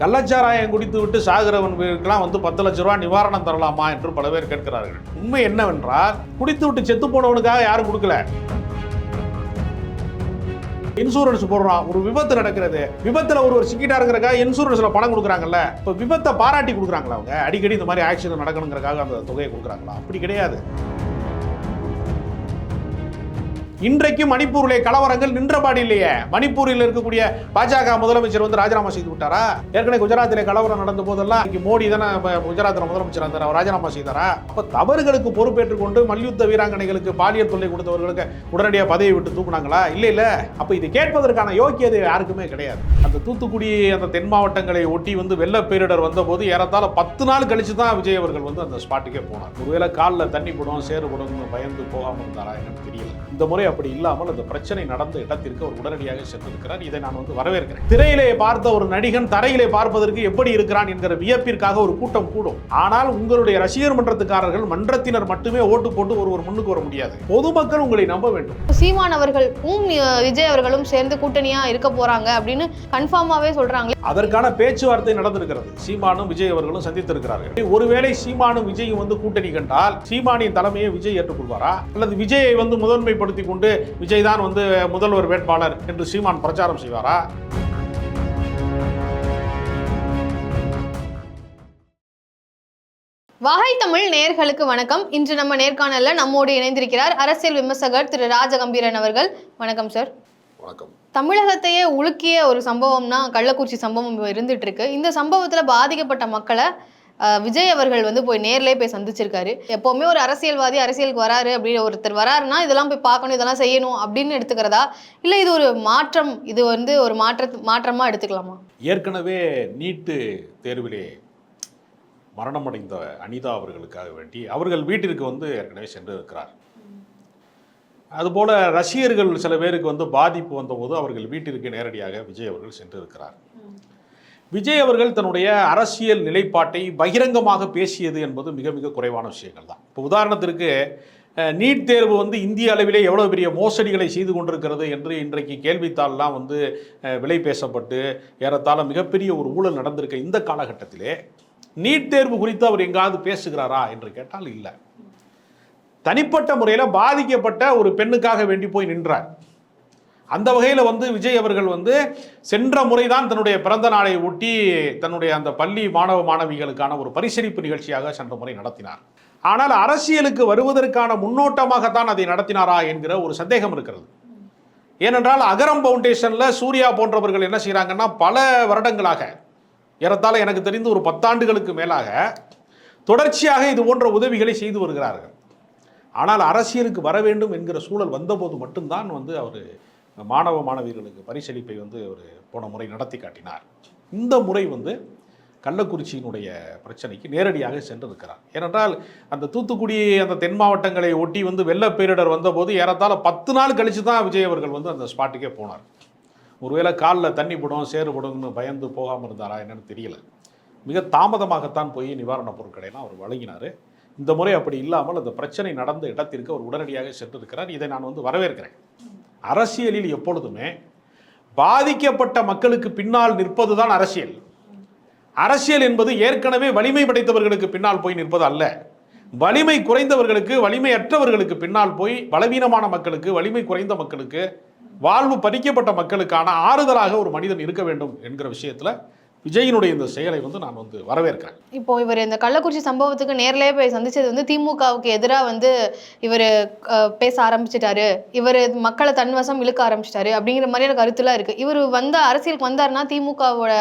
கள்ளச்சாராயம் குடித்து விட்டு சாகிறவனுக்கெல்லாம் வந்து பத்து லட்ச ரூபா நிவாரணம் தரலாமா என்று பல பேர் கேட்கிறார்கள். உண்மை என்னவென்றால் குடித்து விட்டு செத்து போனவனுக்காக யாரும் கொடுக்கல. இன்சூரன்ஸ் போடுறான். ஒரு விபத்து நடக்கிறது. விபத்துல ஒருவர் சிக்கிட்டாருங்கிறக்காக இன்சூரன்ஸ்ல பணம் கொடுக்குறாங்கல்ல. இப்போ விபத்தை பாராட்டி கொடுக்குறாங்களா அவங்க? அடிக்கடி இந்த மாதிரி ஆக்சிடென்ட் நடக்கணுங்கிறக்காக அந்த தொகையை கொடுக்குறாங்களா? அப்படி கிடையாது. இன்றைக்கு மணிப்பூரிலே கலவரங்கள் நின்றபாடு இல்லையே. மணிப்பூரில் இருக்கக்கூடிய பாஜக முதலமைச்சர் வந்து ராஜினாமா செய்து விட்டாரா? ஏற்கனவே குஜராத்திலே கலவரம் நடந்த போதெல்லாம் மோடி தானே குஜராத்தில் முதலமைச்சர் இருந்தார் அவர் ராஜினாமா செய்தாரா? அப்போ தவறுகளுக்கு பொறுப்பேற்றுக் கொண்டு மல்யுத்த வீராங்கனைகளுக்கு பாலியல் தொல்லை கொடுத்தவர்களுக்கு உடனடியாக பதவி விட்டு தூக்குனாங்களா? இல்லை இல்லை. அப்போ இது கேட்பதற்கான யோக்கியதை யாருக்குமே கிடையாது. அந்த தூத்துக்குடி அந்த தென் மாவட்டங்களை ஒட்டி வந்து வெள்ள பேரிடர் வந்தபோது ஏறத்தாழ பத்து நாள் கழிச்சு தான் விஜய் அவர்கள் வந்து அந்த ஸ்பாட்டுக்கே போனார். ஒருவேளை காலில் தண்ணி போடும் சேறு போடும் பயந்து போகாமல் இருந்தாரா எனக்கு தெரியல. இந்த முறை அப்படி இல்லாமல் அந்த பிரச்சனை நடந்த இடத்திற்கு அவர் உடனடியாக சென்றிருக்கிறார். இதை நான் வந்து வரவேற்கிறேன். திரையிலே பார்த்த ஒரு நடிகன் தரையிலே பார்ப்பதற்கு எப்படி இருக்கிறான் என்கிற வியப்பிற்காக ஒரு கூட்டம் கூடும். ஆனால் உங்களுடைய ரசிகர் மன்றத்துக்காரர்கள் மன்றத்தினர் மட்டுமே ஓட்டு போட்டு ஒருவர் முன்னுக்கு வர முடியாது. பொதுமக்கள் உங்களை நம்ப வேண்டும். சீமான் அவர்களும் விஜய் அவர்களும் சேர்ந்து கூட்டணியா இருக்க போறாங்க அப்படின்னு கன்ஃபார்மாவே சொல்றாங்க அதற்கான பேச்சுவார்த்தை நடந்திருக்கிறது. சீமானும் விஜய் அவர்களும் சந்தித்திருக்கிறார்கள். ஒருவேளை சீமானும் விஜயும் வந்து கூட்டணி கண்டால் சீமானின் தலைமையை விஜய் ஏற்றுக்கொள்வாரா? அல்லது விஜயை வந்து முதன்மைப்படுத்தி கொண்டு விஜய் தான் வந்து முதல்வர் வேட்பாளர் என்று சீமான் பிரச்சாரம் செய்வாரா? வகை தமிழ் நேர்களுக்கு வணக்கம். இன்று நம்ம நேர்காணல்ல நம்மோடு இணைந்திருக்கிறார் அரசியல் விமர்சகர் திரு ராஜகம்பீரன் அவர்கள். வணக்கம் சார். வணக்கம். தமிழகத்தையே உலுக்கிய ஒரு சம்பவம்னா கள்ளக்குறிச்சி சம்பவம் இருந்துட்டு இருக்கு இந்த சம்பவத்துல பாதிக்கப்பட்ட மக்களை விஜய் அவர்கள் வந்து போய் நேர்லயே போய் சந்திச்சிருக்காரு. எப்பவுமே ஒரு அரசியல்வாதி அரசியலுக்கு வராரு அப்படின்னு ஒருத்தர் வராருன்னா இதெல்லாம் போய் பார்க்கணும் இதெல்லாம் செய்யணும் அப்படின்னு எடுத்துக்கிறதா? இல்ல இது ஒரு மாற்றம் இது வந்து ஒரு மாற்ற மாற்றமா எடுத்துக்கலாமா? ஏற்கனவே நீட்டு தேர்விலே மரணமடைந்த அனிதா அவர்களுக்காக வேண்டி அவர்கள் வீட்டிற்கு வந்து ஏற்கனவே சென்று இருக்கிறார் அதுபோல் ரசிகர்கள் சில பேருக்கு வந்து பாதிப்பு வந்தபோது அவர்கள் வீட்டிற்கு நேரடியாக விஜய் அவர்கள் சென்றிருக்கிறார். விஜய் அவர்கள் தன்னுடைய அரசியல் நிலைப்பாட்டை பகிரங்கமாக பேசியது என்பது மிக மிக குறைவான விஷயங்கள் தான். இப்போ உதாரணத்திற்கு நீட் தேர்வு வந்து இந்திய அளவிலே எவ்வளோ பெரிய மோசடிகளை செய்து கொண்டிருக்கிறது என்று இன்றைக்கு கேள்வித்தாள்லாம் வந்து விலை பேசப்பட்டு ஏறத்தாழ மிகப்பெரிய ஒரு ஊழல் நடந்திருக்க இந்த காலகட்டத்திலே நீட் தேர்வு குறித்து அவர் எங்காவது பேசுகிறாரா என்று கேட்டால் இல்லை. தனிப்பட்ட முறையில் பாதிக்கப்பட்ட ஒரு பெண்ணுக்காக வேண்டி போய் நின்றார். அந்த வகையில் வந்து விஜய் அவர்கள் வந்து சென்ற முறைதான் தன்னுடைய பிறந்த நாளை ஒட்டி தன்னுடைய அந்த பள்ளி மாணவ மாணவிகளுக்கான ஒரு பரிசளிப்பு நிகழ்ச்சியாக சென்ற முறை நடத்தினார். ஆனால் அரசியலுக்கு வருவதற்கான முன்னோட்டமாகத்தான் அதை நடத்தினாரா என்கிற ஒரு சந்தேகம் இருக்கிறது. ஏனென்றால் அகரம் ஃபவுண்டேஷனில் சூர்யா போன்றவர்கள் என்ன செய்கிறாங்கன்னா பல வருடங்களாக ஏறத்தாழ எனக்கு தெரிந்து ஒரு பத்தாண்டுகளுக்கு மேலாக தொடர்ச்சியாக இது போன்ற உதவிகளை செய்து வருகிறார்கள். ஆனால் அரசியலுக்கு வர வேண்டும் என்கிற சூழல் வந்தபோது மட்டும்தான் வந்து அவர் மாணவ மாணவியர்களுக்கு பரிசளிப்பை வந்து அவர் போன முறை நடத்தி காட்டினார். இந்த முறை வந்து கள்ளக்குறிச்சியினுடைய பிரச்சனைக்கு நேரடியாக சென்றிருக்கிறார். ஏனென்றால் அந்த தூத்துக்குடி அந்த தென் மாவட்டங்களை ஒட்டி வந்து வெள்ள பேரிடர் வந்தபோது ஏறத்தாழ பத்து நாள் கழித்து தான் விஜய் அவர்கள் வந்து அந்த ஸ்பாட்டுக்கே போனார். ஒருவேளை காலில் தண்ணி படும் சேறுபடும்னு பயந்து போகாமல் இருந்தாரா என்னென்னு தெரியல. மிக தாமதமாகத்தான் போய் நிவாரணப் பொருட்களையெல்லாம் அவர் வழங்கினார். இந்த முறை அப்படி இல்லாமல் அந்த பிரச்சனை நடந்த இடத்திற்கு அவர் உடனடியாக சென்றிருக்கிறார். இதை நான் வந்து வரவேற்கிறேன். அரசியலில் எப்பொழுதுமே பாதிக்கப்பட்ட மக்களுக்கு பின்னால் நிற்பது தான் அரசியல். அரசியல் என்பது ஏற்கனவே வலிமை படைத்தவர்களுக்கு பின்னால் போய் நிற்பது அல்ல. வலிமை குறைந்தவர்களுக்கு வலிமையற்றவர்களுக்கு பின்னால் போய் பலவீனமான மக்களுக்கு வலிமை குறைந்த மக்களுக்கு வாழ்வு பறிக்கப்பட்ட மக்களுக்கான ஆறுதலாக ஒரு மனிதன் இருக்க வேண்டும் என்கிற விஷயத்தில் விஜயினுடைய இந்த செயலை வந்து நான் வந்து வரவேற்கிறேன். இப்போ இவர் இந்த கள்ளக்குறிச்சி சம்பவத்துக்கு நேரிலேயே போய் சந்திச்சது வந்து திமுகவுக்கு எதிராக வந்து இவர் பேச ஆரம்பிச்சிட்டாரு. இவர் மக்களை தன்வசம் இழுக்க ஆரம்பிச்சிட்டாரு அப்படிங்கிற மாதிரியான கருத்துலாம் இருக்கு. இவர் வந்த அரசியலுக்கு வந்தாருன்னா திமுகவோட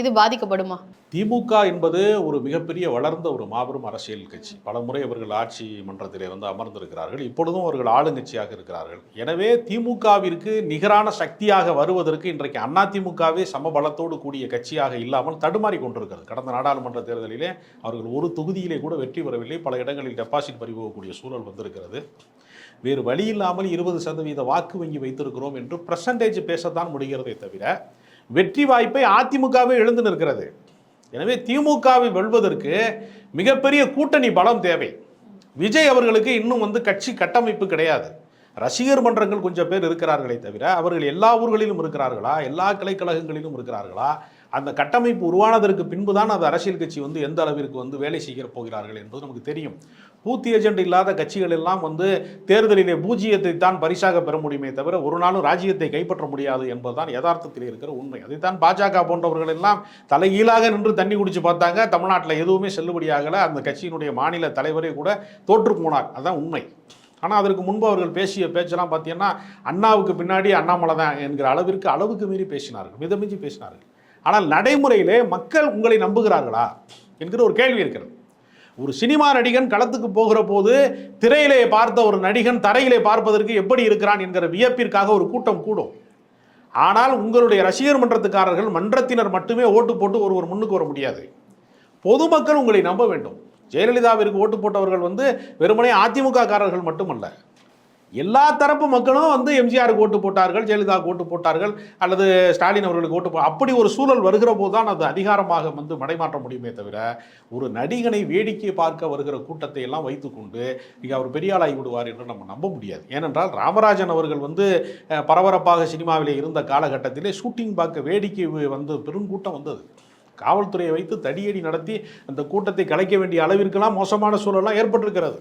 இது பாதிக்கப்படுமா? திமுக என்பது ஒரு மிகப்பெரிய வளர்ந்த ஒரு மாபெரும் அரசியல் கட்சி. பல முறை அவர்கள் ஆட்சி மன்றத்திலே வந்து அமர்ந்திருக்கிறார்கள். இப்பொழுதும் அவர்கள் ஆளுங்கட்சியாக இருக்கிறார்கள். எனவே திமுகவிற்கு நிகரான சக்தியாக வருவதற்கு இன்றைக்கு அதிமுகவே சமபலத்தோடு கூடிய கட்சியாக இல்லாமல் தடுமாறி கொண்டிருக்கிறது. கடந்த நாடாளுமன்ற தேர்தலிலே அவர்கள் ஒரு தொகுதியிலே கூட வெற்றி பெறவில்லை. பல இடங்களில் டெபாசிட் பறிபோகக்கூடிய சூழல் வந்திருக்கிறது. வேறு வழி இல்லாமல் இருபது சதவீத வாக்கு வங்கி வைத்திருக்கிறோம் என்று பிரசன்டேஜ் பேசத்தான் முடிகிறதே தவிர வெற்றி வாய்ப்பை அதிமுகவே எழுந்து நிற்கிறது. எனவே திமுகவை வெல்வதற்கு மிகப்பெரிய கூட்டணி பலம் தேவை. விஜய் அவர்களுக்கு இன்னும் வந்து கட்சி கட்டமைப்பு கிடையாது. ரசிகர் மன்றங்கள் கொஞ்சம் பேர் இருக்கிறார்களே தவிர அவர்கள் எல்லா ஊர்களிலும் இருக்கிறார்களா? எல்லா கிளைக்கழகங்களிலும் இருக்கிறார்களா? அந்த கட்டமைப்பு உருவானதற்கு பின்பு தான் அது அரசியல் கட்சி வந்து எந்த அளவிற்கு வந்து வேலை செய்கிற போகிறார்கள் என்பது நமக்கு தெரியும். பூத்தி ஏஜென்ட் இல்லாத கட்சிகள் எல்லாம் வந்து தேர்தலிலே பூஜ்ஜியத்தை தான் பரிசாக பெற முடியுமே தவிர ஒரு நாளும் ராஜ்யத்தை கைப்பற்ற முடியாது என்பதுதான் யதார்த்தத்தில் இருக்கிற உண்மை. அதைத்தான் பாஜக போன்றவர்கள் எல்லாம் தலைகீழாக நின்று தண்ணி குடிச்சு பார்த்தாங்க. தமிழ்நாட்டில் எதுவுமே செல்லுபடியாகலை அந்த கட்சியினுடைய மாநில தலைவரே கூட தோற்று போனார். அதுதான் உண்மை. ஆனால் அதற்கு முன்பு அவர்கள் பேசிய பேச்செல்லாம் பார்த்தீங்கன்னா அண்ணாவுக்கு பின்னாடி அண்ணாமலை தான் என்கிற அளவிற்கு அளவுக்கு மீறி பேசினார்கள். மிதமிஞ்சி பேசினார்கள். ஆனால் நடைமுறையிலே மக்கள் உங்களை நம்புகிறார்களா என்கிற ஒரு கேள்வி இருக்கிறது. ஒரு சினிமா நடிகன் களத்துக்கு போகிற போது திரையிலே பார்த்த ஒரு நடிகன் தரையிலே பார்ப்பதற்கு எப்படி இருக்கிறான் என்கிற வியப்பிற்காக ஒரு கூட்டம் கூடும். ஆனால் உங்களுடைய ரசிகர் மன்றத்துக்காரர்கள் மன்றத்தினர் மட்டுமே ஓட்டு போட்டு ஒருவர் முன்னுக்கு வர முடியாது. பொதுமக்கள் உங்களை நம்ப வேண்டும். ஜெயலலிதாவிற்கு ஓட்டு போட்டவர்கள் வந்து வெறுமனே அதிமுக காரர்கள் மட்டுமல்ல. எல்லா தரப்பு மக்களும் வந்து எம்ஜிஆருக்கு ஓட்டு போட்டார்கள் ஜெயலலிதா ஓட்டு போட்டார்கள் அல்லது ஸ்டாலின் அவர்களுக்கு ஓட்டு போ அப்படி ஒரு சூழல் வருகிற போது தான் அது அதிகாரமாக வந்து மடைமாற்ற முடியுமே தவிர ஒரு நடிகனை வேடிக்கை பார்க்க வருகிற கூட்டத்தை எல்லாம் வைத்துக்கொண்டு இங்கே அவர் பெரியாளாகி விடுவார் என்று நம்ம நம்ப முடியாது. ஏனென்றால் ராமராஜன் அவர்கள் வந்து பரபரப்பாக சினிமாவிலே இருந்த காலகட்டத்திலே ஷூட்டிங் பார்க்க வேடிக்கை வந்து பெருங்கூட்டம் வந்தது. காவல்துறையை வைத்து தடியடி நடத்தி அந்த கூட்டத்தை கலைக்க வேண்டிய அளவிற்கெல்லாம் மோசமான சூழலாம் ஏற்பட்டிருக்கிறது.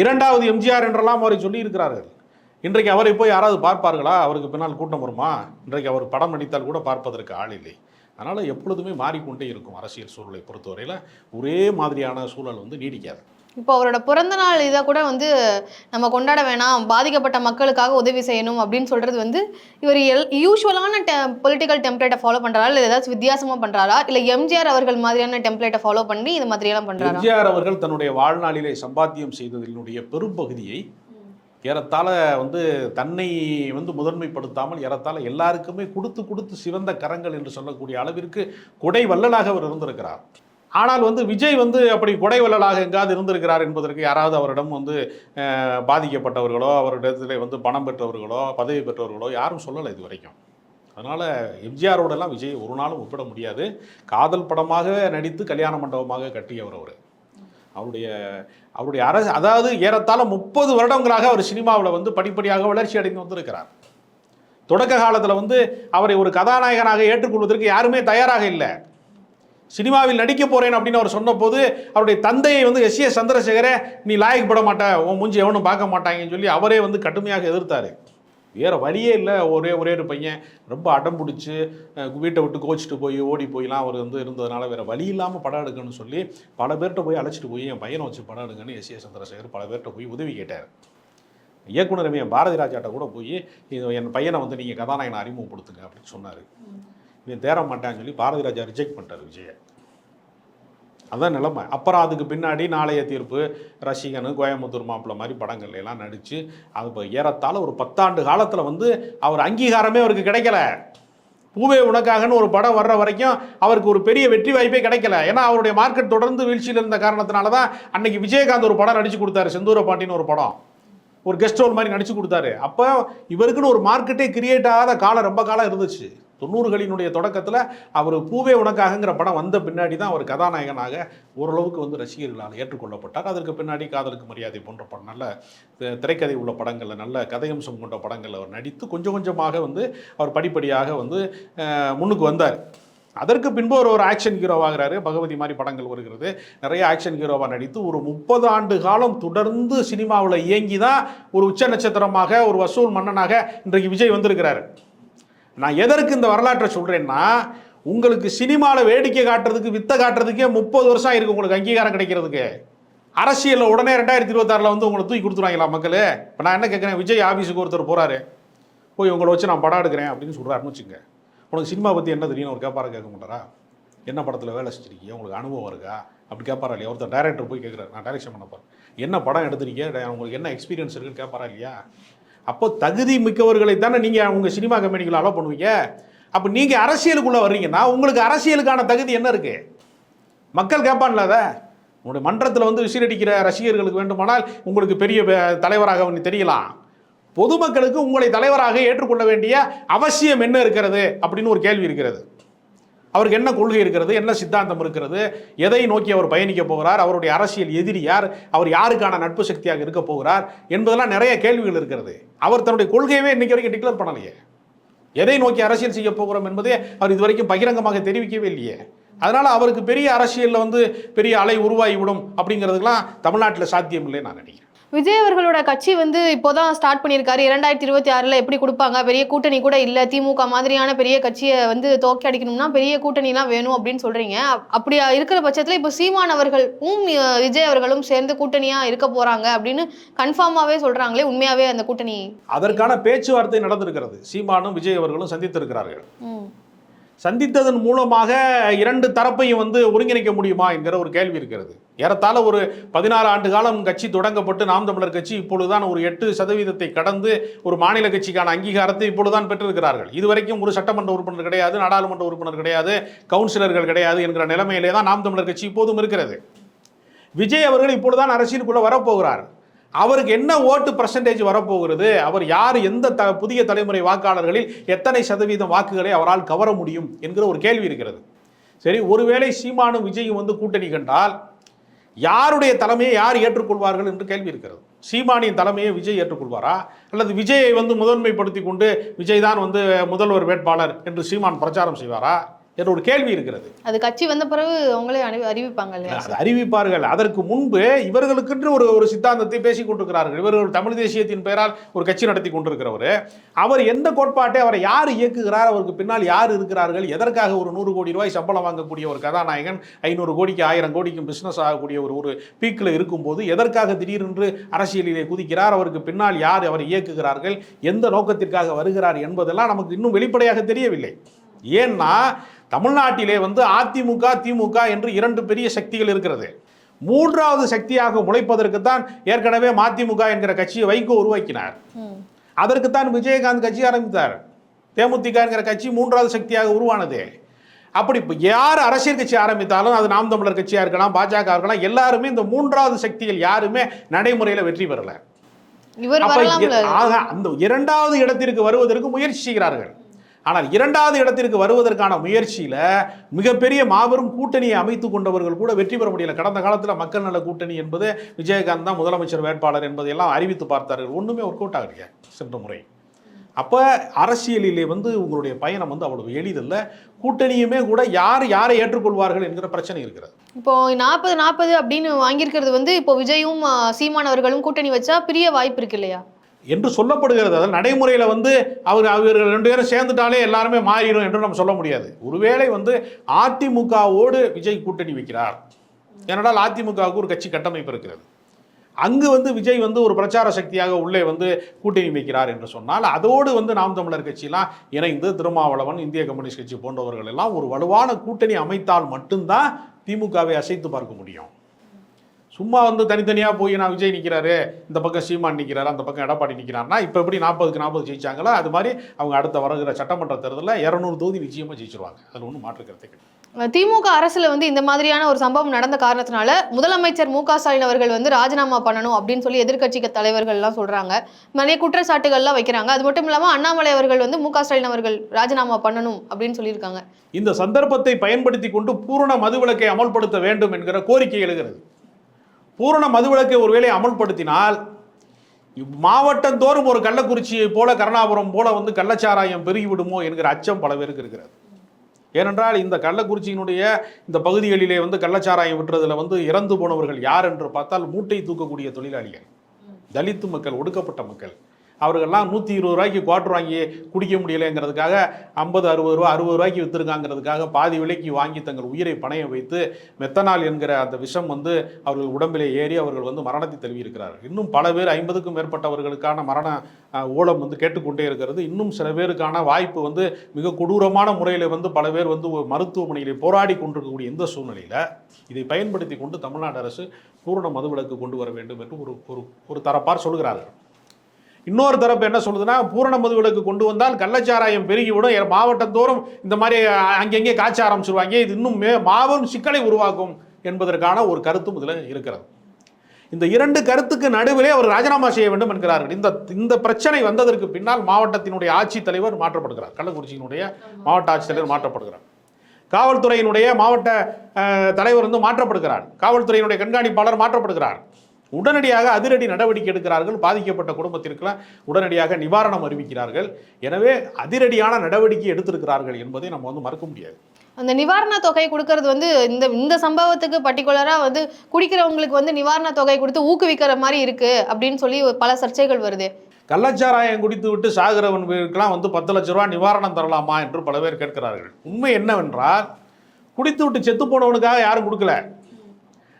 இரண்டாவது எம்ஜிஆர் என்றெல்லாம் அவரை சொல்லியிருக்கிறார்கள் இன்றைக்கு அவரை போய் யாராவது பார்ப்பார்களா? அவருக்கு பின்னால் கூட்டம் வருமா? இன்றைக்கு அவர் படம் நடித்தால் கூட பார்ப்பதற்கு ஆள் இல்லை. அதனால் எப்பொழுதுமே மாறிக்கொண்டே இருக்கும் அரசியல் சூழலை பொறுத்தவரையில். ஒரே மாதிரியான சூழல் வந்து நீடிக்காது. இப்போ அவரோட பிறந்த நாள் இதை கூட வந்து நம்ம கொண்டாட வேணாம் பாதிக்கப்பட்ட மக்களுக்காக உதவி செய்யணும் அப்படின்னு சொல்றது வந்து இவர் எல் யூஸ்வலான டெ பொலிட்டிக்கல் டெம்ப்ளேட்டை ஃபாலோ பண்றாரா? இல்லை ஏதாச்சும் வித்தியாசமாக பண்றாரா? இல்லை எம்ஜிஆர் அவர்கள் மாதிரியான டெம்ப்ளேட்டை ஃபாலோ பண்ணி இது மாதிரியெல்லாம் பண்றாரா? எம்ஜிஆர் அவர்கள் தன்னுடைய வாழ்நாளிலே சம்பாத்தியம் செய்ததினுடைய பெரும்பகுதியை ஏறத்தாழ வந்து தன்னை வந்து முதன்மைப்படுத்தாமல் ஏறத்தாழ எல்லாருக்குமே கொடுத்து கொடுத்து சிவந்த கரங்கள் என்று சொல்லக்கூடிய அளவிற்கு கொடை வள்ளலாக அவர் இருந்திருக்கிறார். ஆனால் வந்து விஜய் வந்து அப்படி கொடைவள்ளலாக எங்காவது இருந்திருக்கிறார் என்பதற்கு யாராவது அவரிடம் வந்து பாதிக்கப்பட்டவர்களோ அவரிடத்தில் வந்து பணம் பெற்றவர்களோ பதவி பெற்றவர்களோ யாரும் சொல்லலை இது வரைக்கும். அதனால் எம்ஜிஆரோடெல்லாம் விஜய் ஒரு நாளும் ஒப்பிட முடியாது. காதல் படமாக நடித்து கல்யாண மண்டபமாக கட்டியவர் அவர். அவருடைய அவருடைய அரசு அதாவது ஏறத்தாழ முப்பது வருடங்களாக அவர் சினிமாவில் வந்து படிப்படியாக வளர்ச்சி அடைந்து வந்திருக்கிறார். தொடக்க காலத்தில் வந்து அவரை ஒரு கதாநாயகனாக ஏற்றுக்கொள்வதற்கு யாருமே தயாராக இல்லை. சினிமாவில் நடிக்க போகிறேன் அப்படின்னு அவர் சொன்னபோது அவருடைய தந்தையை வந்து எஸ் ஏ சந்திரசேகரே நீ லாயக்கப்பட மாட்ட உன் மூஞ்சி எவனும் பார்க்க மாட்டாங்கன்னு சொல்லி அவரே வந்து கடுமையாக எதிர்த்தார். வேறு வழியே இல்லை. ஒரே ஒரே ஒரு பையன் ரொம்ப அடம் பிடிச்சி வீட்டை விட்டு கோச்சிட்டு போய் ஓடி போய்லாம் அவர் வந்து இருந்ததுனால வேறு வழி இல்லாமல் படம் எடுக்கணும்னு சொல்லி பல பேர்கிட்ட போய் அழைச்சிட்டு போய் என் பையனை வச்சு படம் எடுங்கன்னு எஸ் ஏ சந்திரசேகர் பல பேர்கிட்ட போய் உதவி கேட்டார். இயக்குனர் என் பாரதி ராஜாட்ட கூட போய் என் பையனை வந்து நீங்கள் கதாநாயகனை அறிமுகப்படுத்துங்க அப்படின்னு சொன்னார். இவன் தேர மாட்டான்னு சொல்லி பாரதி ராஜா ரிஜெக்ட் பண்ணிட்டார் விஜயை. அதான் நிலைமை. அப்புறம் அதுக்கு பின்னாடி நாளைய தீர்ப்பு ரசிகனு கோயம்புத்தூர் மாப்பிள்ள மாதிரி படங்கள்ல எல்லாம் நடித்து அது இப்போ ஏறத்தாழ ஒரு பத்தாண்டு காலத்தில் வந்து அவர் அங்கீகாரமே அவருக்கு கிடைக்கல. பூவே உனக்காகன்னு ஒரு படம் வர்ற வரைக்கும் அவருக்கு ஒரு பெரிய வெற்றி வாய்ப்பே கிடைக்கல. ஏன்னா அவருடைய மார்க்கெட் தொடர்ந்து வீழ்ச்சியில் இருந்த காரணத்தினால தான் அன்னைக்கு விஜயகாந்த் ஒரு படம் நடிச்சு கொடுத்தாரு. செந்தூர பாண்டின்னு ஒரு படம். ஒரு கெஸ்ட் ரோல் மாதிரி நடிச்சு கொடுத்தாரு. அப்போ இவருக்குன்னு ஒரு மார்க்கெட்டே கிரியேட் ஆகாத காலம் ரொம்ப காலம் இருந்துச்சு. தொண்ணூறுகளினுடைய தொடக்கத்தில் அவர் பூவே உனக்காகங்கிற படம் வந்த பின்னாடி தான் அவர் கதாநாயகனாக ஓரளவுக்கு வந்து ரசிகர்களால் ஏற்றுக்கொள்ளப்பட்டார். அதற்கு பின்னாடி காதலுக்கு மரியாதை போன்ற படம் நல்ல திரைக்கதை உள்ள படங்களில் நல்ல கதையம்சம் கொண்ட படங்களில் அவர் நடித்து கொஞ்சம் கொஞ்சமாக வந்து அவர் படிப்படியாக வந்து முன்னுக்கு வந்தார். அதற்கு பின்பு ஒரு ஒரு ஆக்ஷன் ஹீரோவாகிறாரு பகவதி மாதிரி படங்கள் வருகிறது. நிறைய ஆக்ஷன் ஹீரோவாக நடித்து ஒரு முப்பது ஆண்டு காலம் தொடர்ந்து சினிமாவில் இயங்கி தான் ஒரு உச்ச நட்சத்திரமாக ஒரு வசூல் மன்னனாக இன்றைக்கு விஜய் வந்திருக்கிறாரு. நான் எதற்கு இந்த வரலாற்றை சொல்கிறேன்னா உங்களுக்கு சினிமாவில் வேடிக்கை காட்டுறதுக்கு வித்தை காட்டுறதுக்கே முப்பது வருஷம் ஆயிருக்கு உங்களுக்கு அங்கீகாரம் கிடைக்கிறதுக்கு. அரசியலில் உடனே ரெண்டாயிரத்தி இருபத்தாறில் வந்து உங்களை தூக்கி கொடுத்துருவாங்களா மக்களே? இப்போ நான் என்ன கேட்குறேன் விஜய் ஆஃபீஸுக்கு ஒருத்தர் போகிறாரு போய் உங்களை வச்சு நான் படம் எடுக்கிறேன் அப்படின்னு சொல்கிறாருன்னு வச்சுங்க உனக்கு சினிமா பற்றி என்ன தெரியும் ஒரு கேட்பார கேட்க மாட்டாரா? என்ன படத்தில் வேலை செஞ்சிருக்கீங்க? உங்களுக்கு அனுபவம் இருக்கா? அப்படி கேட்பாரா இல்லையா? ஒருத்தர் டேரக்டர் போய் கேட்குறாரு நான் டைரக்ஷன் பண்ண போகிறேன் என்ன படம் எடுத்துருக்கீங்க? உங்களுக்கு என்ன எக்ஸ்பீரியன்ஸ் இருக்குன்னு கேட்பாரா இல்லையா? அப்போ தகுதி மிக்கவர்களை தானே நீங்கள் உங்கள் சினிமா கம்பெனிகளை அலோ பண்ணுவீங்க? அப்போ நீங்கள் அரசியலுக்குள்ளே வர்றீங்கன்னா உங்களுக்கு அரசியலுக்கான தகுதி என்ன இருக்குது மக்கள் கேட்பான்ல அதை? உங்களுடைய மன்றத்தில் வந்து விசிலடிக்கிற ரசிகர்களுக்கு வேண்டுமானால் உங்களுக்கு பெரிய தலைவராக ஒன்று தெரியலாம். பொதுமக்களுக்கு உங்களை தலைவராக ஏற்றுக்கொள்ள வேண்டிய அவசியம் என்ன இருக்கிறது? அப்படின்னு ஒரு கேள்வி இருக்கிறது. அவருக்கு என்ன கொள்கை இருக்கிறது என்ன சித்தாந்தம் இருக்கிறது எதை நோக்கி அவர் பயணிக்க போகிறார் அவருடைய அரசியல் எதிரி யார் அவர் யாருக்கான நட்பு சக்தியாக இருக்க போகிறார் என்பதெல்லாம் நிறைய கேள்விகள் இருக்கிறது. அவர் தன்னுடைய கொள்கையவே இன்னைக்கு வரைக்கும் டிக்ளேர் பண்ணலையே. எதை நோக்கி அரசியல் செய்ய போகிறோம் என்பதை அவர் இதுவரைக்கும் பகிரங்கமாக தெரிவிக்கவே இல்லையே. அதனால் அவருக்கு பெரிய அரசியலில் வந்து பெரிய அலை உருவாகிவிடும் அப்படிங்கிறதுக்கெல்லாம் தமிழ்நாட்டில் சாத்தியம் இல்லை நான் நினைக்கிறேன். விஜய் அவர்களோட கட்சி வந்து இப்போதான் ஸ்டார்ட் பண்ணியிருக்காரு. இரண்டாயிரத்தி இருபத்தி ஆறுல எப்படி கொடுப்பாங்க? பெரிய கூட்டணி கூட இல்ல. திமுக மாதிரியான பெரிய கட்சியை வந்து தோக்கி அடிக்கணும்னா பெரிய கூட்டணிலாம் வேணும் அப்படின்னு சொல்றீங்க. அப்- அப்படி இருக்கிற பட்சத்துல இப்போ சீமான் அவர்களும் விஜய் அவர்களும் சேர்ந்து கூட்டணியா இருக்க போறாங்க அப்படின்னு கன்ஃபார்மாவே சொல்றாங்களே உண்மையாவே அந்த கூட்டணி. அதற்கான பேச்சுவார்த்தை நடந்திருக்கிறது. சீமானும் விஜய் அவர்களும் சந்தித்திருக்கிறார்கள். சந்தித்ததன் மூலமாக இரண்டு தரப்பையும் வந்து ஒருங்கிணைக்க முடியுமா என்கிற ஒரு கேள்வி இருக்கிறது. ஏறத்தாழ ஒரு பதினாறு ஆண்டு காலம் கட்சி தொடங்கப்பட்டு நாம் தமிழர் கட்சி இப்பொழுதுதான் ஒரு எட்டு சதவீதத்தை கடந்து ஒரு மாநில கட்சிக்கான அங்கீகாரத்தை இப்பொழுதுதான் பெற்றிருக்கிறார்கள். இதுவரைக்கும் ஒரு சட்டமன்ற உறுப்பினர் கிடையாது நாடாளுமன்ற உறுப்பினர் கிடையாது கவுன்சிலர்கள் கிடையாது என்கிற நிலைமையிலே தான் நாம் தமிழர் கட்சி இப்போதும் இருக்கிறது. விஜய் அவர்கள் இப்பொழுதுதான் அரசியலுக்குள்ளே வரப்போகிறார். அவருக்கு என்ன ஓட்டு பர்சன்டேஜ் வரப்போகிறது? அவர் யார் எந்த த புதிய தலைமுறை வாக்காளர்களில் எத்தனை சதவீதம் வாக்குகளை அவரால் கவர முடியும் என்கிற ஒரு கேள்வி இருக்கிறது. சரி ஒருவேளை சீமானும் விஜயும் வந்து கூட்டணி கண்டால் யாருடைய தலைமையை யார் ஏற்றுக்கொள்வார்கள் என்று கேள்வி இருக்கிறது. சீமானின் தலைமையை விஜய் ஏற்றுக்கொள்வாரா? அல்லது விஜயை வந்து முதன்மைப்படுத்தி கொண்டு விஜய் தான் வந்து முதல்வர் வேட்பாளர் என்று சீமான் பிரச்சாரம் செய்வாரா? என்ற ஒரு கேள்வி இருக்கிறது. அது கட்சி வந்த பிறகு அவங்களே அறி- அறிவிப்பாங்க அது அறிவிப்பார்கள். அதற்கு முன்பு இவர்களுக்கென்று ஒரு ஒரு சித்தாந்தத்தை பேசிக் கொண்டிருக்கிறார்கள். இவர்கள் தமிழ் தேசியத்தின் பெயரால் ஒரு கட்சி நடத்தி கொண்டிருக்கிறவர். அவர் எந்த கோட்பாட்டை அவரை யார் இயக்குகிறார் அவருக்கு பின்னால் யார் இருக்கிறார்கள் எதற்காக ஒரு நூறு கோடி ரூபாய் சம்பளம் வாங்கக்கூடிய ஒரு கதாநாயகன் ஐநூறு கோடிக்கு ஆயிரம் கோடிக்கும் பிசினஸ் ஆகக்கூடிய ஒரு ஒரு பீக்கில் இருக்கும்போது எதற்காக திடீரென்று அரசியலிலே குதிக்கிறார் அவருக்கு பின்னால் யார் அவரை இயக்குகிறார்கள் எந்த நோக்கத்திற்காக வருகிறார் என்பதெல்லாம் நமக்கு இன்னும் வெளிப்படையாக தெரியவில்லை. ஏன்னா தமிழ்நாட்டிலே வந்து அதிமுக திமுக என்று இரண்டு பெரிய சக்திகள் இருக்கிறது. மூன்றாவது சக்தியாக முளைப்பதற்கு தான் ஏற்கனவே மதிமுக என்கிற கட்சியை வைகோ உருவாக்கினார். ம். அதற்குத்தான் விஜயகாந்த் கட்சி ஆரம்பித்தார். தேமுதிக என்கிற கட்சி மூன்றாவது சக்தியாக உருவானது. அப்படி இப்ப யார் அரசியல் கட்சி ஆரம்பித்தாலும் அது நாம் தமிழர் கட்சியாக இருக்கலாம் பாஜக இருக்கலாம் எல்லாருமே இந்த மூன்றாவது சக்திகள் யாருமே நடைமுறையில் வெற்றி பெறல. அந்த இரண்டாவது இடத்திற்கு வருவதற்கு முயற்சி செய்கிறார்கள். ஆனால் இரண்டாவது இடத்திற்கு வருவதற்கான முயற்சியில் மிகப்பெரிய மாபெரும் கூட்டணியை அமைத்து கொண்டவர்கள் கூட வெற்றி பெற முடியல. கடந்த காலத்தில் மக்கள் நல கூட்டணி என்பது விஜயகாந்த் தான் முதலமைச்சர் வேட்பாளர் என்பதையெல்லாம் அறிவித்து பார்த்தார்கள். ஒன்றுமே ஒர்க் அவுட் ஆகலையே சென்ற முறை. அப்போ அரசியலிலே வந்து உங்களுடைய பயணம் வந்து அவ்வளவு எளிதல்ல. கூட்டணியுமே கூட யார் யாரை ஏற்றுக்கொள்வார்கள் என்கிற பிரச்சனை இருக்கிறது. இப்போ நாற்பது நாற்பது அப்படின்னு வாங்கியிருக்கிறது வந்து இப்போ விஜயும் சீமானவர்களும் கூட்டணி வச்சா பிரிய வாய்ப்பு இருக்கு இல்லையா? என்று சொல்லப்படுகிறது. அதாவது நடைமுறையில் வந்து அவர் அவர்கள் ரெண்டு பேரும் சேர்ந்துட்டாலே எல்லாருமே மாறிடும் என்று நம்ம சொல்ல முடியாது. ஒருவேளை வந்து அதிமுகவோடு விஜய் கூட்டணி வைக்கிறார். ஏனென்றால் அதிமுகவுக்கு ஒரு கட்சி கட்டமைப்பு இருக்கிறது. அங்கு வந்து விஜய் வந்து ஒரு பிரச்சார சக்தியாக உள்ளே வந்து கூட்டணி வைக்கிறார் என்று சொன்னால் அதோடு வந்து நாம் தமிழர் கட்சியெலாம் இணைந்து திருமாவளவன் இந்திய கம்யூனிஸ்ட் கட்சி போன்றவர்கள் எல்லாம் ஒரு வலுவான கூட்டணி அமைத்தால் மட்டும்தான் திமுகவை அசைத்து பார்க்க முடியும். சும்மா வந்து தனித்தனியாக போய் நான் விஜய் நிற்கிறாரு இந்த பக்கம் சீமான் நிற்கிறாரு அந்த பக்கம் எடப்பாடி நிற்கிறாருன்னா இப்போ எப்படி நாற்பதுக்கு நாற்பது ஜெயிச்சாங்களோ அது மாதிரி அவங்க அடுத்த வருகிற சட்டமன்ற தேர்தலில் இரநூறு தொகுதி நிச்சயமாக ஜெயிச்சிருவாங்க. அதில் ஒன்றும் மாற்று கருத்தை கிடையாது. திமுக அரசுல வந்து இந்த மாதிரியான ஒரு சம்பவம் நடந்த காரணத்தினால முதலமைச்சர் மு க ஸ்டாலின் அவர்கள் வந்து ராஜினாமா பண்ணணும் அப்படின்னு சொல்லி எதிர்க்கட்சி தலைவர்கள் எல்லாம் சொல்றாங்க. நிறைய குற்றச்சாட்டுகள்லாம் வைக்கிறாங்க. அது மட்டும் இல்லாம அண்ணாமலை அவர்கள் வந்து மு க ஸ்டாலின் அவர்கள் ராஜினாமா பண்ணணும் அப்படின்னு சொல்லியிருக்காங்க. இந்த சந்தர்ப்பத்தை பயன்படுத்தி கொண்டு பூரண மதுவிலக்கை அமல்படுத்த வேண்டும் என்கிற கோரிக்கை எழுகிறது. பூரண மதுவிலக்கை ஒருவேளை அமல்படுத்தினால் இவ் மாவட்டந்தோறும் ஒரு கள்ளக்குறிச்சியை போல கருணாபுரம் போல வந்து கள்ளச்சாராயம் பெருகிவிடுமோ என்கிற அச்சம் பல பேருக்கு இருக்கிறது. ஏனென்றால் இந்த கள்ளக்குறிச்சியினுடைய இந்த பகுதிகளிலே வந்து கள்ளச்சாராயம் விட்டுறதுல வந்து இறந்து போனவர்கள் யார் என்று பார்த்தால் மூட்டை தூக்கக்கூடிய தொழிலாளிகள். தலித்து மக்கள் ஒடுக்கப்பட்ட மக்கள். அவர்கள்லாம் நூற்றி இருபது ரூபாய்க்கு குவார்டர் வாங்கி குடிக்க முடியலைங்கிறதுக்காக ஐம்பது அறுபது ரூபா அறுபது ரூபாய்க்கு விற்றுருக்காங்கிறதுக்காக பாதி விலைக்கு வாங்கி தங்கள் உயிரை பணைய வைத்து மெத்தனால் என்கிற அந்த விஷம் வந்து அவர்கள் உடம்பிலே ஏறி அவர்கள் வந்து மரணத்தை தழுவியிருக்கிறார்கள். இன்னும் பல பேர் ஐம்பதுக்கும் மேற்பட்டவர்களுக்கான மரண ஊழம் வந்து கேட்டுக்கொண்டே இருக்கிறது. இன்னும் சில பேருக்கான வாய்ப்பு வந்து மிக கொடூரமான முறையில் வந்து பல பேர் வந்து மருத்துவமனையில் போராடி கொண்டிருக்கக்கூடிய இந்த சூழ்நிலையில் இதை பயன்படுத்தி கொண்டு தமிழ்நாடு அரசு பூரண மதுவிலக்கு கொண்டு வர வேண்டும் என்று ஒரு ஒரு ஒரு தரப்பார் சொல்கிறார்கள். இன்னொரு தரப்பு என்ன சொல்லுதுன்னா பூரண மதுவிலக்கு கொண்டு வந்தால் கள்ளச்சாராயம் பெருகிவிடும். மாவட்டந்தோறும் இந்த மாதிரி அங்கங்கே காய்ச்ச ஆரம்பிச்சிருவாங்க. இது இன்னும் மே மாபெரும் சிக்கலை உருவாக்கும் என்பதற்கான ஒரு கருத்தும் இதில் இருக்கிறது. இந்த இரண்டு கருத்துக்கு நடுவிலே அவர் ராஜினாமா செய்ய வேண்டும் என்கிறார்கள். இந்த இந்த பிரச்சனை வந்ததற்கு பின்னால் மாவட்டத்தினுடைய ஆட்சித்தலைவர் மாற்றப்படுகிறார். கள்ளக்குறிச்சியினுடைய மாவட்ட ஆட்சித்தலைவர் மாற்றப்படுகிறார். காவல்துறையினுடைய மாவட்ட தலைவர் வந்து மாற்றப்படுகிறார். காவல்துறையினுடைய கண்காணிப்பாளர் மாற்றப்படுகிறார். உடனடியாக அதிரடி நடவடிக்கை எடுக்கிறார்கள் பாதிக்கப்பட்ட குடும்பத்திற்கெல்லாம் உடனடியாக நிவாரணம் அறிவிக்கிறார்கள். எனவே அதிரடியான நடவடிக்கை எடுத்திருக்கிறார்கள் என்பதை நம்ம வந்து மறக்க முடியாது. அந்த நிவாரண தொகை கொடுக்கறது வந்து இந்த இந்த சம்பவத்துக்கு பர்டிகுலரா வந்து குடிக்கிறவங்களுக்கு வந்து நிவாரண தொகை கொடுத்து ஊக்குவிக்கிற மாதிரி இருக்கு அப்படின்னு சொல்லி பல சர்ச்சைகள் வருது. கள்ளச்சாராயம் குடித்து விட்டு சாகிறவனுக்கெல்லாம் வந்து பத்து லட்ச ரூபா நிவாரணம் தரலாமா என்று பல பேர் கேட்கிறார்கள். உண்மை என்னவென்றால் குடித்து விட்டு செத்து போனவனுக்காக யாரும் கொடுக்கல.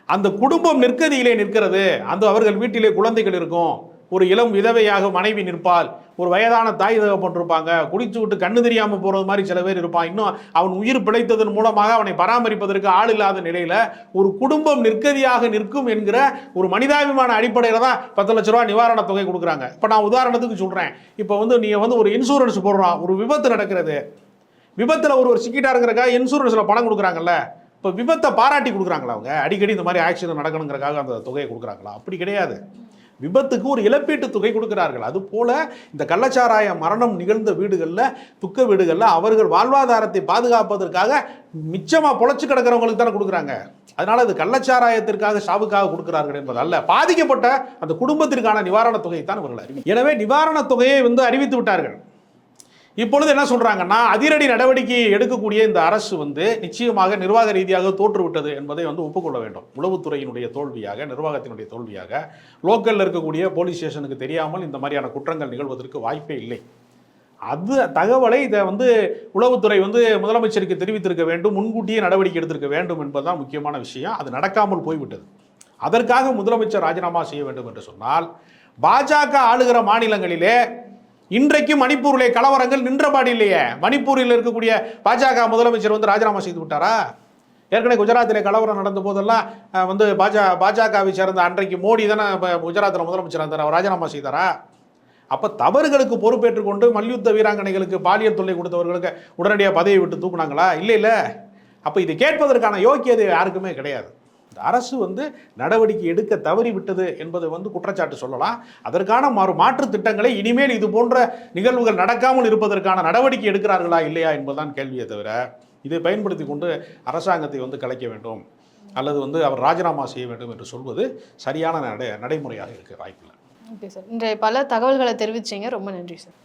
அந்த குடும்பம் நிற்கதியிலே நிற்கிறது. அந்த அவர்கள் வீட்டிலே குழந்தைகள் இருக்கும். ஒரு இளம் விதவையாக மனைவி நிற்பாள். ஒரு வயதான தாய் தகப்பன் இருப்பாங்க. குடிச்சு விட்டு கண்ணு தெரியாமல் போகிறது மாதிரி சில பேர் இருப்பான். இன்னும் அவன் உயிர் பிழைத்ததன் மூலமாக அவனை பராமரிப்பதற்கு ஆள் இல்லாத நிலையில் ஒரு குடும்பம் நிற்கதியாக நிற்கும் என்கிற ஒரு மனிதாபிமான அடிப்படையில் தான் பத்து லட்ச ரூபா நிவாரண தொகை கொடுக்குறாங்க. இப்போ நான் உதாரணத்துக்கு சொல்கிறேன் இப்போ வந்து நீங்கள் வந்து ஒரு இன்சூரன்ஸ் போடுறான் ஒரு விபத்து நடக்கிறது. விபத்தில் ஒரு ஒரு சிக்கிட்டாருங்கிறக்காக இன்சூரன்ஸில் பணம் கொடுக்குறாங்கல்ல. இப்போ விபத்தை பாராட்டி கொடுக்குறாங்களா அவங்க? அடிக்கடி இந்த மாதிரி ஆக்சிடென்ட் நடக்கணுங்கிறக்காக அந்த தொகையை கொடுக்குறாங்களா? அப்படி கிடையாது. விபத்துக்கு ஒரு இழப்பீட்டு தொகை கொடுக்கிறார்கள். அது போல இந்த கள்ளச்சாராய மரணம் நிகழ்ந்த வீடுகளில் துக்க வீடுகளில் அவர்கள் வாழ்வாதாரத்தை பாதுகாப்பதற்காக மிச்சமாக பொழைச்சி கிடக்கிறவங்களுக்கு தானே கொடுக்குறாங்க. அதனால அது கள்ளச்சாராயத்திற்காக சாவுக்காக கொடுக்கிறார்கள் என்பதல்ல பாதிக்கப்பட்ட அந்த குடும்பத்திற்கான நிவாரணத் தொகையை தான் இவர்கள் அறிவி எனவே நிவாரணத் தொகையை வந்து அறிவித்து விட்டார்கள். இப்பொழுது என்ன சொல்றாங்கன்னா அதிரடி நடவடிக்கை எடுக்கக்கூடிய இந்த அரசு வந்து நிச்சயமாக நிர்வாக ரீதியாக தோற்றுவிட்டது என்பதை வந்து ஒப்புக்கொள்ள வேண்டும். உளவுத்துறையினுடைய தோல்வியாக நிர்வாகத்தினுடைய தோல்வியாக லோக்கலில் இருக்கக்கூடிய போலீஸ் ஸ்டேஷனுக்கு தெரியாமல் இந்த மாதிரியான குற்றங்கள் நிகழ்வதற்கு வாய்ப்பே இல்லை. அது தகவலை இதை வந்து உளவுத்துறை வந்து முதலமைச்சருக்கு தெரிவித்திருக்க வேண்டும் முன்கூட்டியே நடவடிக்கை எடுத்திருக்க வேண்டும் என்பதுதான் முக்கியமான விஷயம். அது நடக்காமல் போய்விட்டது. அதற்காக முதலமைச்சர் ராஜினாமா செய்ய வேண்டும் என்று சொன்னால் பாஜக ஆளுகிற மாநிலங்களிலே இன்றைக்கு மணிப்பூரிலே கலவரங்கள் நின்றபாடு இல்லையே. மணிப்பூரில் இருக்கக்கூடிய பாஜக முதலமைச்சர் வந்து ராஜினாமா செய்து விட்டாரா? ஏற்கனவே குஜராத்தில் கலவரம் நடந்த போதெல்லாம் வந்து பாஜக பாஜகவை சேர்ந்த அன்றைக்கு மோடி தானே குஜராத்தில் முதலமைச்சர் இருந்தார். அவர் ராஜினாமா செய்தாரா? அப்போ தவறுகளுக்கு பொறுப்பேற்றுக்கொண்டு மல்யுத்த வீராங்கனைகளுக்கு பாலியல் தொல்லை கொடுத்தவர்களுக்கு உடனடியாக பதவியை விட்டு தூக்குனாங்களா? இல்லை இல்லை. அப்போ இதை கேட்பதற்கான யோக்கியது யாருக்குமே கிடையாது. இந்த அரசு வந்து நடவடிக்கை எடுக்க தவறிவிட்டது என்பதை வந்து குற்றச்சாட்டு சொல்லலாம். அதற்கான மறு மாற்று திட்டங்களை இனிமேல் இது போன்ற நிகழ்வுகள் நடக்காமல் இருப்பதற்கான நடவடிக்கை எடுக்கிறார்களா இல்லையா என்பதுதான் கேள்வியை தவிர இதை பயன்படுத்தி கொண்டு அரசாங்கத்தை வந்து கலைக்க வேண்டும். அல்லது வந்து அவர் ராஜினாமா செய்ய வேண்டும் என்று சொல்வது சரியான நடை நடைமுறையாக இருக்க வாய்ப்பில்லை. Okay sir. இன்றைய பல தகவல்களை தெரிவிச்சிங்க ரொம்ப நன்றி சார்.